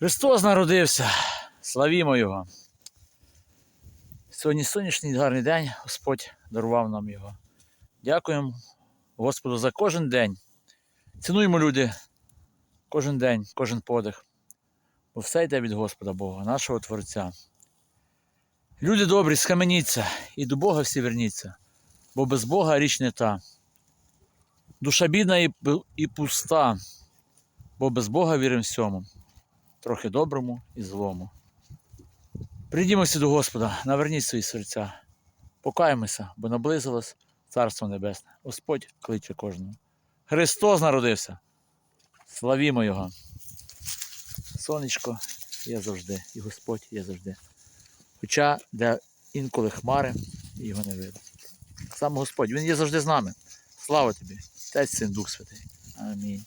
Христос народився, славімо Його. Сьогодні сонячний гарний день, Господь дарував нам його. Дякуємо Господу за кожен день. Цінуємо люди кожен день, кожен подих. Бо все йде від Господа Бога, нашого Творця. Люди добрі, схаменіться і до Бога всі верніться, бо без Бога річ не та. Душа бідна і, і пуста, бо без Бога віримо всьому, трохи доброму і злому. Прийдімося до Господа, наверніть свої серця, покаємося, бо наблизилось Царство Небесне. Господь кличе кожного. Христос народився. Славімо Його. Сонечко є завжди, і Господь є завжди. Хоча де інколи хмари, його не видно. Само Господь, Він є завжди з нами. Слава тобі, Отець Син Дух Святий. Амінь.